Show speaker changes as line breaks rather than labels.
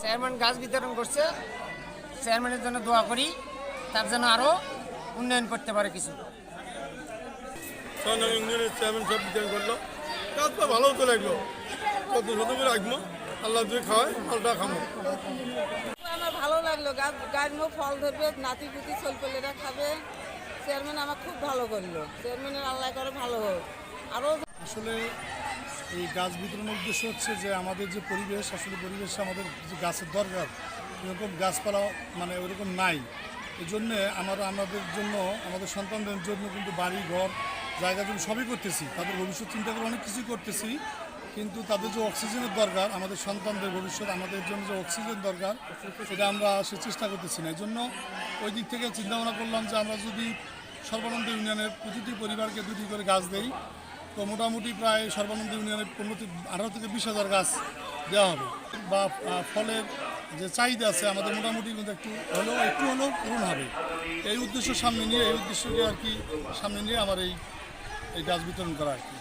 Chairman গাছ বিতরণ করছে। চেয়ারম্যানের জন্য দোয়া করি তার জন্য আরও উন্নয়ন করতে পারে কিছু।
ইউনিয়নের চেয়ারম্যান সব বিতরণ করল। কাজটা ভালো তো লাগল। কত শত করে রাখব আল্লাহ যদি খাওয়ায় ফলটা খাব।
আমার ভালো লাগল গাছ গাছ মুখ ফল ধরবে নাতি পুতি ছেলেপেলেরা খাবে। চেয়ারম্যান আমার খুব ভালো করল। চেয়ারম্যানের আল্লাহ করে ভালো হোক। আরও
আসলে এই গাছ বিতরণের উদ্দেশ্য হচ্ছে যে আমাদের যে পরিবেশ, আসলে পরিবেশে আমাদের যে গাছের দরকার, এরকম গাছপালা মানে ওরকম নাই। এই জন্যে আমরা, আমাদের জন্য, আমাদের সন্তানদের জন্য কিন্তু বাড়ি, ঘর, জায়গা জমি সবই করতেছি। তাদের ভবিষ্যৎ চিন্তা করে অনেক কিছুই করতেছি। কিন্তু তাদের যে অক্সিজেনের দরকার, আমাদের সন্তানদের ভবিষ্যৎ, আমাদের জন্য যে অক্সিজেন দরকার, সেটা আমরা সে চেষ্টা করতেছি না। এই জন্য ওই দিক থেকে চিন্তা ভাবনা করলাম যে আমরা যদি সর্বানন্দ ইউনিয়নের প্রতিটি পরিবারকে দুটি করে গাছ দেই তো মোটামুটি প্রায় সর্বানন্দ ইউনিয়নের পনেরো থেকে আঠারো থেকে বিশ হাজার গাছ দেওয়া হবে। বা ফলের যে চাহিদা আছে, আমাদের মোটামুটি কিন্তু একটু হলেও একটু হলেও পূরণ হবে। এই উদ্দেশ্য সামনে নিয়ে, এই উদ্দেশ্যকে আর কি সামনে নিয়ে আমার এই এই গাছ বিতরণ করা আর কি।